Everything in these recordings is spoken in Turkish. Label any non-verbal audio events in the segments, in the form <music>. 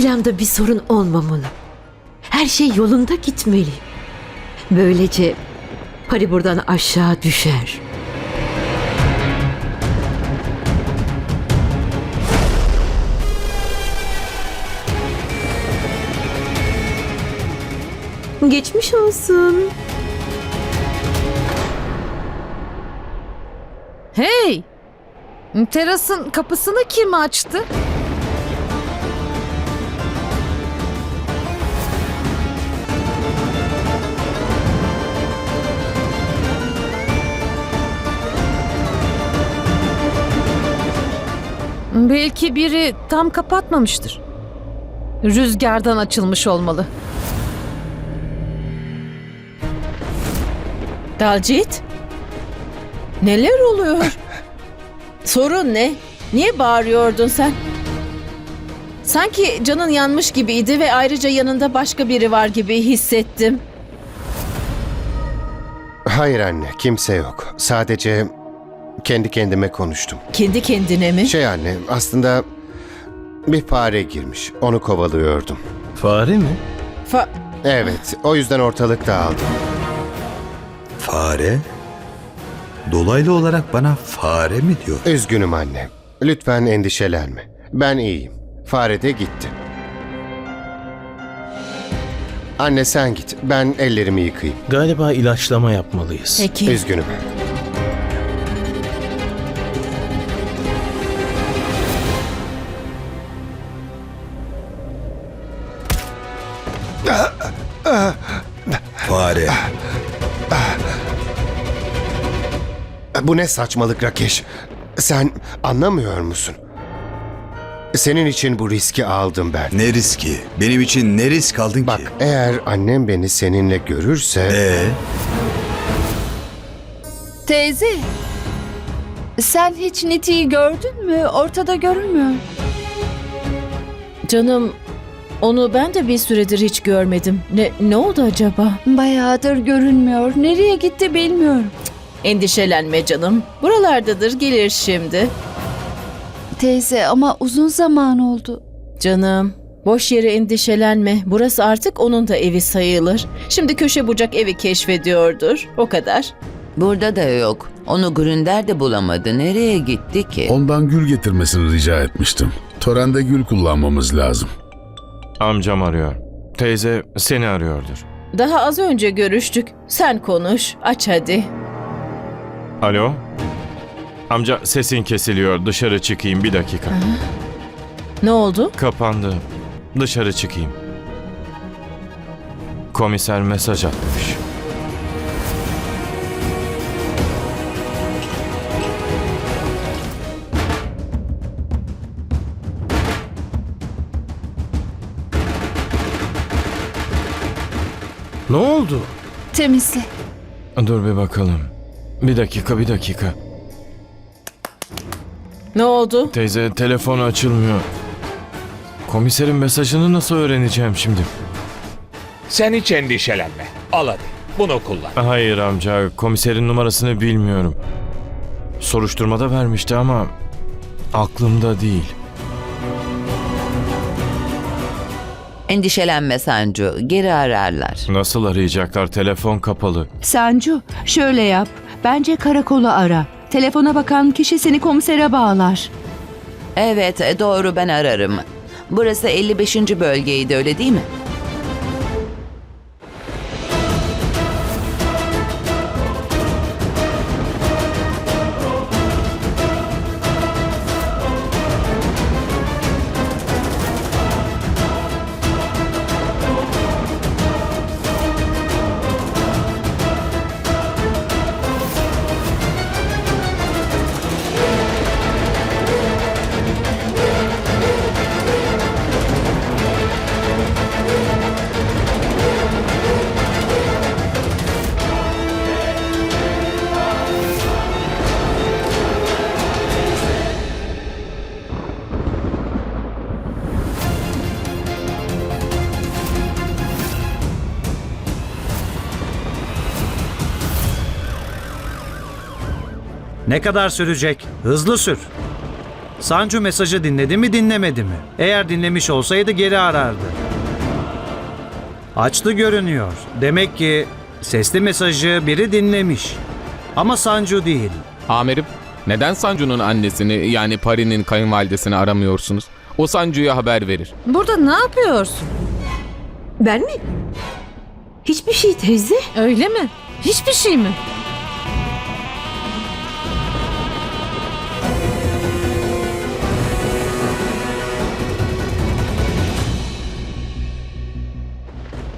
Planda bir sorun olmamalı. Her şey yolunda gitmeli. Böylece Pari buradan aşağı düşer. Geçmiş olsun. Hey! Terasın kapısını kim açtı? Belki biri tam kapatmamıştır. Rüzgardan açılmış olmalı. Dalcit? Neler oluyor? <laughs> Sorun ne? Niye bağırıyordun sen? Sanki canın yanmış gibiydi ve ayrıca yanında başka biri var gibi hissettim. Hayır anne, kimse yok. Sadece kendi kendime konuştum. Kendi kendine mi? Şey anne, aslında bir fare girmiş. Onu kovalıyordum. Fare mi? Fa- Evet, o yüzden ortalık dağıldı. Fare? Dolaylı olarak bana fare mi diyor? Üzgünüm anne. Lütfen endişelenme. Ben iyiyim. Fare de gitti. Anne sen git. Ben ellerimi yıkayayım. Galiba ilaçlama yapmalıyız. Peki. Üzgünüm. Fare. Bu ne saçmalık Rakeş? Sen anlamıyor musun? Senin için bu riski aldım ben. Ne riski? Benim için ne risk aldın Bak ki? eğer annem beni seninle görürse... Ee, Teyze, sen hiç Niti'yi gördün mü? Ortada görünmüyor. Canım onu ben de bir süredir hiç görmedim. Ne, ne oldu acaba? Bayağıdır görünmüyor. Nereye gitti bilmiyorum. Endişelenme canım. Buralardadır gelir şimdi. Teyze ama uzun zaman oldu. Canım boş yere endişelenme. Burası artık onun da evi sayılır. Şimdi köşe bucak evi keşfediyordur. O kadar. Burada da yok. Onu Gründer de bulamadı. Nereye gitti ki? Ondan gül getirmesini rica etmiştim. Törende gül kullanmamız lazım. Amcam arıyor. Teyze seni arıyordur. Daha az önce görüştük. Sen konuş. Aç hadi. Alo? Amca sesin kesiliyor. Dışarı çıkayım bir dakika. Ne oldu? Kapandı. Dışarı çıkayım. Komiser mesaj atmış. Ne oldu? Temizle. Dur bir bakalım. Bir dakika bir dakika. Ne oldu? Teyze telefon açılmıyor. Komiserin mesajını nasıl öğreneceğim şimdi? Sen hiç endişelenme. Al hadi. Bunu kullan. Hayır amca, komiserin numarasını bilmiyorum. Soruşturmada vermişti ama aklımda değil. Endişelenme Sancu. Geri ararlar. Nasıl arayacaklar? Telefon kapalı. Sancu, şöyle yap. Bence karakolu ara. Telefona bakan kişi seni komisere bağlar. Evet doğru ben ararım. Burası 55. bölgeydi öyle değil mi? Ne kadar sürecek? Hızlı sür. Sancu mesajı dinledi mi dinlemedi mi? Eğer dinlemiş olsaydı geri arardı. Açtı görünüyor. Demek ki sesli mesajı biri dinlemiş. Ama Sancu değil. Amirim, neden Sancu'nun annesini yani Pari'nin kayınvalidesini aramıyorsunuz? O Sancu'ya haber verir. Burada ne yapıyorsun? Ben mi? Hiçbir şey teyze. Öyle mi? Hiçbir şey mi?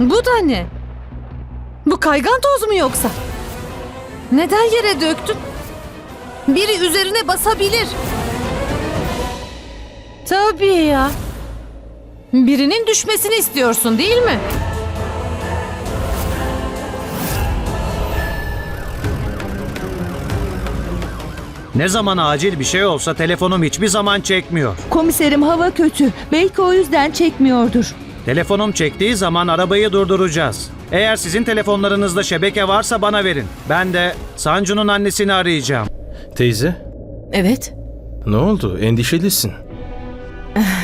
Bu da ne? Bu kaygan toz mu yoksa? Neden yere döktün? Biri üzerine basabilir. Tabii ya. Birinin düşmesini istiyorsun değil mi? Ne zaman acil bir şey olsa telefonum hiçbir zaman çekmiyor. Komiserim hava kötü. Belki o yüzden çekmiyordur. Telefonum çektiği zaman arabayı durduracağız. Eğer sizin telefonlarınızda şebeke varsa bana verin. Ben de Sancu'nun annesini arayacağım. Teyze, Evet. ne oldu? Endişelisin.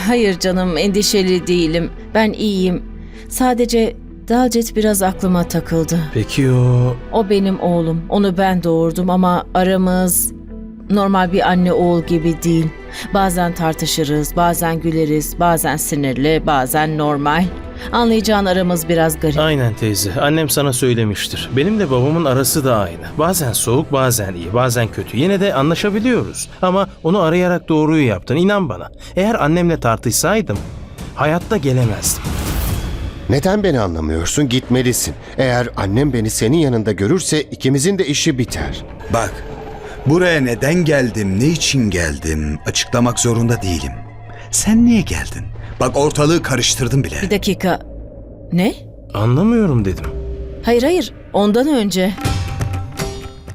Hayır canım endişeli değilim. Ben iyiyim. Sadece Dalcet biraz aklıma takıldı. Peki o... O benim oğlum. Onu ben doğurdum ama aramız normal bir anne oğul gibi değil. Bazen tartışırız, bazen güleriz, bazen sinirli, bazen normal. Anlayacağın aramız biraz garip. Aynen teyze. Annem sana söylemiştir. Benimle babamın arası da aynı. Bazen soğuk, bazen iyi, bazen kötü. Yine de anlaşabiliyoruz. Ama onu arayarak doğruyu yaptın. İnan bana. Eğer annemle tartışsaydım hayatta gelemezdim. Neden beni anlamıyorsun? Gitmelisin. Eğer annem beni senin yanında görürse ikimizin de işi biter. Bak, buraya neden geldim, ne için geldim açıklamak zorunda değilim. Sen niye geldin? Bak ortalığı karıştırdın bile. Bir dakika. Ne? Anlamıyorum dedim. Hayır hayır. Ondan önce.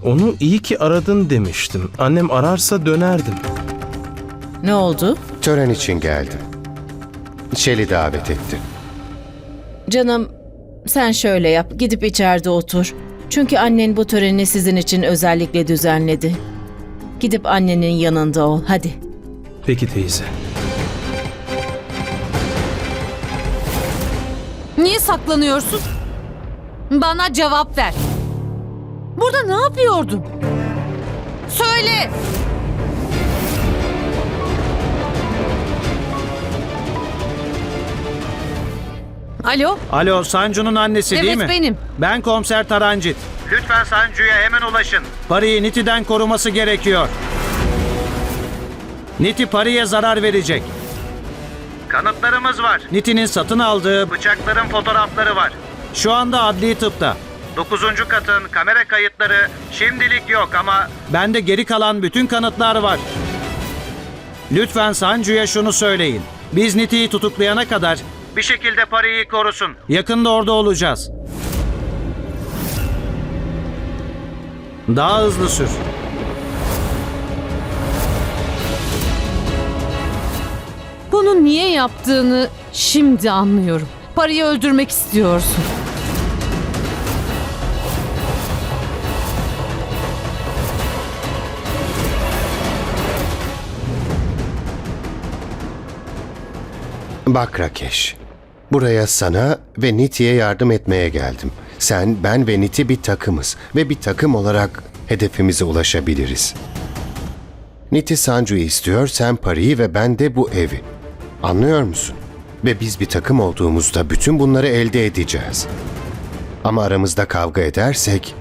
Onu iyi ki aradın demiştim. Annem ararsa dönerdim. Ne oldu? Tören için geldim. Şeli davet etti. Canım sen şöyle yap. Gidip içeride otur. Çünkü annen bu töreni sizin için özellikle düzenledi. Gidip annenin yanında ol. Hadi. Peki teyze. Niye saklanıyorsun? Bana cevap ver. Burada ne yapıyordun? Söyle. Alo? Alo Sancu'nun annesi değil Evet, mi? benim. Ben komiser Tarancit. Lütfen Sancu'ya hemen ulaşın. Pari'yi Niti'den koruması gerekiyor. Niti Pari'ye zarar verecek. Kanıtlarımız var. Niti'nin satın aldığı bıçakların fotoğrafları var. Şu anda adli tıpta. Dokuzuncu katın kamera kayıtları şimdilik yok ama... Bende geri kalan bütün kanıtlar var. Lütfen Sancu'ya şunu söyleyin. Biz Niti'yi tutuklayana kadar bir şekilde Pari'yi korusun. Yakında orada olacağız. Daha hızlı sür. Bunu niye yaptığını şimdi anlıyorum. Parayı öldürmek istiyorsun. Bak Rakeş, buraya sana ve Niti'ye yardım etmeye geldim. Sen, ben ve Niti bir takımız ve bir takım olarak hedefimize ulaşabiliriz. Niti Sancu'yu istiyor, sen parayı ve ben de bu evi. Anlıyor musun? Ve biz bir takım olduğumuzda bütün bunları elde edeceğiz. Ama aramızda kavga edersek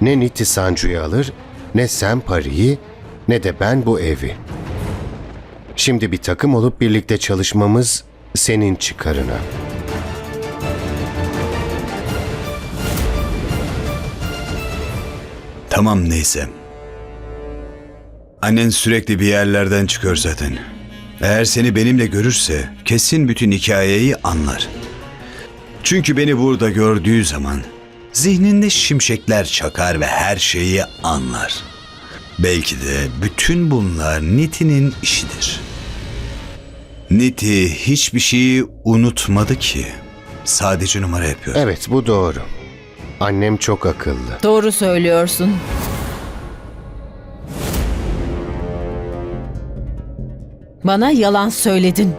ne Niti Sancu'yu alır, ne sen parayı, ne de ben bu evi. Şimdi bir takım olup birlikte çalışmamız senin çıkarına. Tamam neyse. Annen sürekli bir yerlerden çıkıyor zaten. Eğer seni benimle görürse kesin bütün hikayeyi anlar. Çünkü beni burada gördüğü zaman zihninde şimşekler çakar ve her şeyi anlar. Belki de bütün bunlar Niti'nin işidir. Niti hiçbir şeyi unutmadı ki. Sadece numara yapıyor. Evet bu doğru. Annem çok akıllı. Doğru söylüyorsun. Bana yalan söyledin.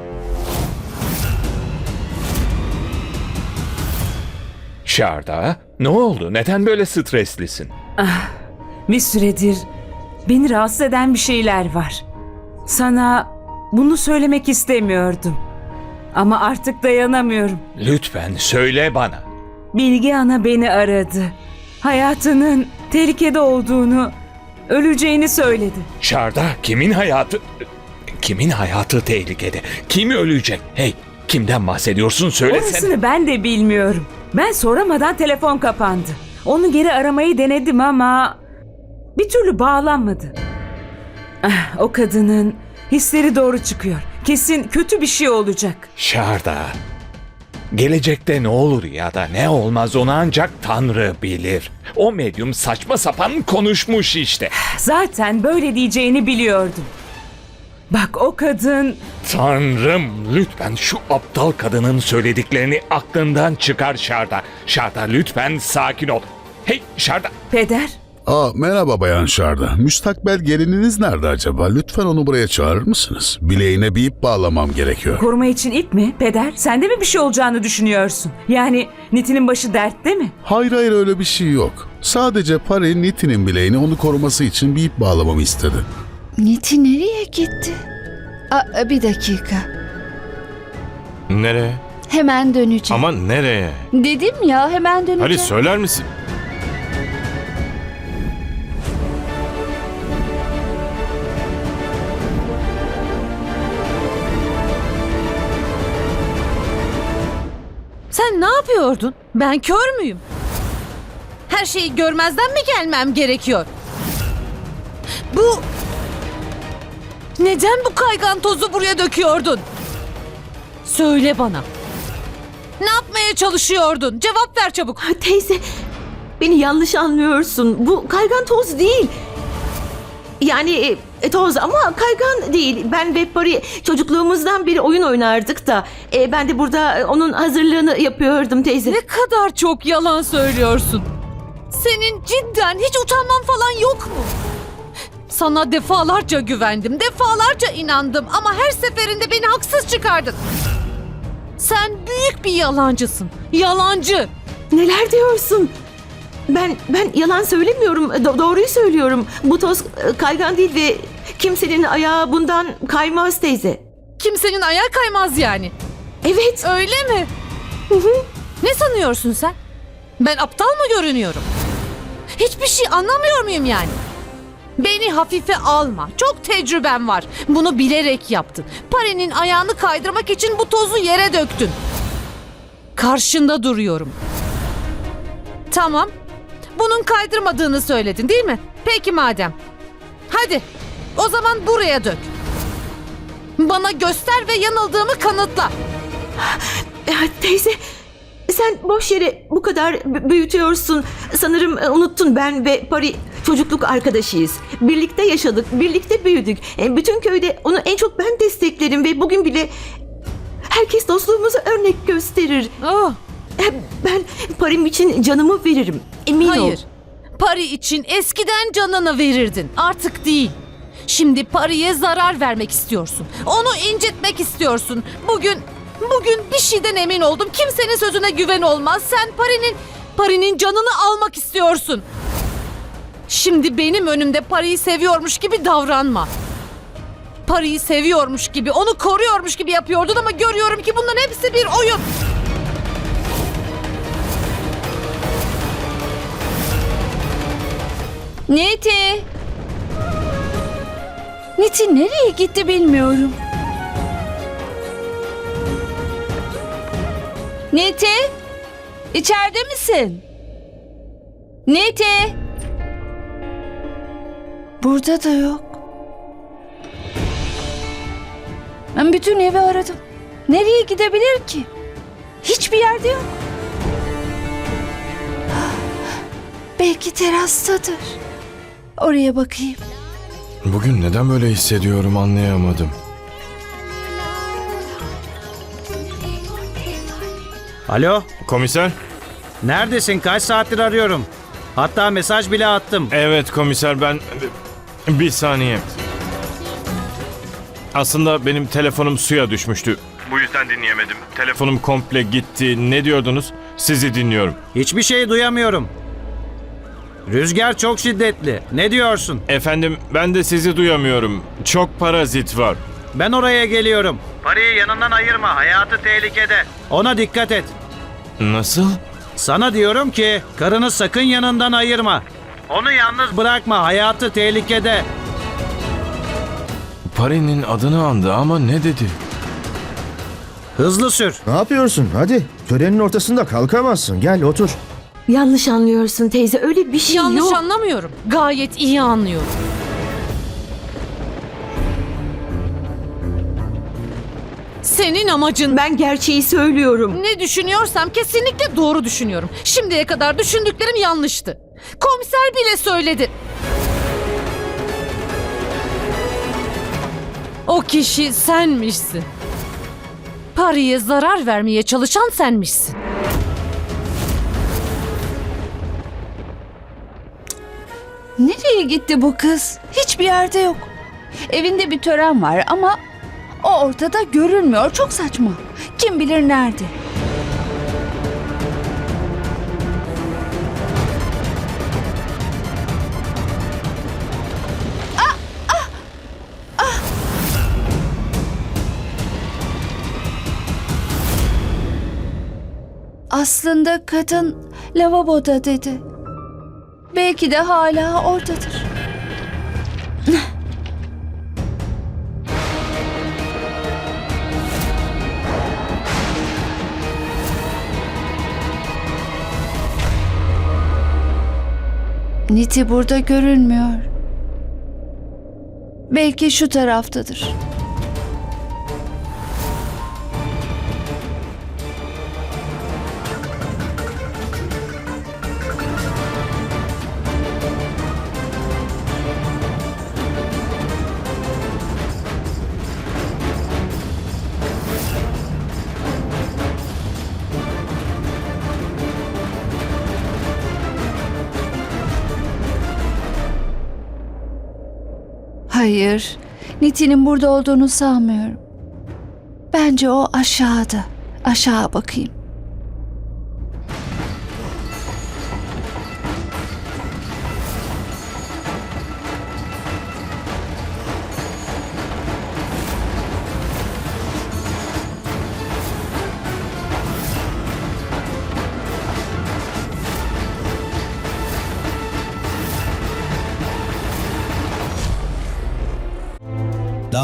Şarda, ne oldu? Neden böyle streslisin? Bir süredir beni rahatsız eden bir şeyler var. Sana bunu söylemek istemiyordum. Ama artık dayanamıyorum. Lütfen söyle bana. Bilge Ana beni aradı. Hayatının tehlikede olduğunu, öleceğini söyledi. Şarda, kimin hayatı... Kimin hayatı tehlikede? Kim ölecek? Hey, kimden bahsediyorsun söylesene. Orasını ben de bilmiyorum. Ben soramadan telefon kapandı. Onu geri aramayı denedim ama bir türlü bağlanmadı. Ah, o kadının hisleri doğru çıkıyor. Kesin kötü bir şey olacak. Şarda, gelecekte ne olur ya da ne olmaz onu ancak Tanrı bilir. O medyum saçma sapan konuşmuş işte. Zaten böyle diyeceğini biliyordum. Bak o kadın Tanrım lütfen şu aptal kadının söylediklerini aklından çıkar Şarda. Şarda lütfen sakin ol. Hey Şarda. peder. Aa, merhaba Bayan Şarda. Müstakbel gelininiz nerede acaba? Lütfen onu buraya çağırır mısınız? Bileğine bir ip bağlamam gerekiyor. Koruma için ip mi peder? Sende mi bir şey olacağını düşünüyorsun? Yani Nitin'in başı dertte mi? Hayır hayır öyle bir şey yok. Sadece Pari Niti'nin bileğini onu koruması için bir ip bağlamamı istedi. Niti nereye gitti? Aa, bir dakika. Nereye? Hemen döneceğim. Ama nereye? Dedim ya hemen döneceğim. Ali söyler misin? Yapıyordun? Ben kör müyüm? Her şeyi görmezden mi gelmem gerekiyor? Bu... Neden bu kaygan tozu buraya döküyordun? Söyle bana. Ne yapmaya çalışıyordun? Cevap ver çabuk. Teyze beni yanlış anlıyorsun. Bu kaygan toz değil. Yani e, toz ama kaygan değil. Ben ve Pari çocukluğumuzdan beri oyun oynardık da. e, ben de burada e, onun hazırlığını yapıyordum teyze. Ne kadar çok yalan söylüyorsun. Senin cidden hiç utanman falan yok mu? Sana defalarca güvendim, defalarca inandım ama her seferinde beni haksız çıkardın. Sen büyük bir yalancısın. Yalancı. Neler diyorsun? Ben ben yalan söylemiyorum. Do- doğruyu söylüyorum. Bu toz e, kaygan değil ve kimsenin ayağı bundan kaymaz teyze. Kimsenin ayağı kaymaz yani. Evet. Öyle mi? Ne sanıyorsun sen? Ben aptal mı görünüyorum? Hiçbir şey anlamıyor muyum yani? Beni hafife alma. Çok tecrübem var. Bunu bilerek yaptın. Pare'nin ayağını kaydırmak için bu tozu yere döktün. Karşında duruyorum. Tamam. Bunun kaydırmadığını söyledin değil mi? Peki madem. Hadi. O zaman buraya dök. Bana göster ve yanıldığımı kanıtla. Ya, teyze sen boş yere bu kadar b- büyütüyorsun. Sanırım e, unuttun ben ve Pari çocukluk arkadaşıyız. Birlikte yaşadık, birlikte büyüdük. E, bütün köyde onu en çok ben desteklerim ve bugün bile herkes dostluğumuzu örnek gösterir. Oh, E, Ben Parim için canımı veririm. Emin ol. hayır. Pari için eskiden canını verirdin. Artık değil. Şimdi Pari'ye zarar vermek istiyorsun. Onu incitmek istiyorsun. Bugün bugün bir şeyden emin oldum. Kimsenin sözüne güven olmaz. Sen Pari'nin Pari'nin canını almak istiyorsun. Şimdi benim önümde Pari'yi seviyormuş gibi davranma. Pari'yi seviyormuş gibi, onu koruyormuş gibi yapıyordun ama görüyorum ki bunların hepsi bir oyun. Niti. Niti nereye gitti bilmiyorum. Niti? İçeride misin? Niti? Burada da yok. Ben bütün evi aradım. Nereye gidebilir ki? Hiçbir yerde yok. Belki terastadır. Oraya bakayım. Bugün neden böyle hissediyorum anlayamadım. Alo, Komiser? neredesin? Kaç saattir arıyorum. Hatta mesaj bile attım. Evet komiser ben... Bir saniye. Aslında benim telefonum suya düşmüştü. Bu yüzden dinleyemedim. Telefonum komple gitti. Ne diyordunuz? Sizi dinliyorum. Hiçbir şey duyamıyorum. Rüzgar çok şiddetli. Ne diyorsun? Efendim ben de sizi duyamıyorum. Çok parazit var. Ben oraya geliyorum. Parayı yanından ayırma. Hayatı tehlikede. Ona dikkat et. Nasıl? Sana diyorum ki karını sakın yanından ayırma. Onu yalnız bırakma. Hayatı tehlikede. Pari'nin adını andı ama ne dedi? Hızlı sür. Ne yapıyorsun? Hadi. Törenin ortasında kalkamazsın. Gel otur. Yanlış anlıyorsun teyze öyle bir şey Yanlış yok. anlamıyorum. Gayet iyi anlıyorum. Senin amacın Ben gerçeği söylüyorum. ne düşünüyorsam kesinlikle doğru düşünüyorum. Şimdiye kadar düşündüklerim yanlıştı. Komiser bile söyledi. O kişi senmişsin. Pari'ye zarar vermeye çalışan senmişsin. Nereye gitti bu kız? Hiçbir yerde yok. Evinde bir tören var ama o ortada görünmüyor. Çok saçma. Kim bilir nerede? Aslında kadın lavaboda dedi. Belki de hala oradadır. Niti burada görünmüyor. Belki şu taraftadır. Hayır, Niti'nin burada olduğunu sanmıyorum. Bence o aşağıda. Aşağı bakayım.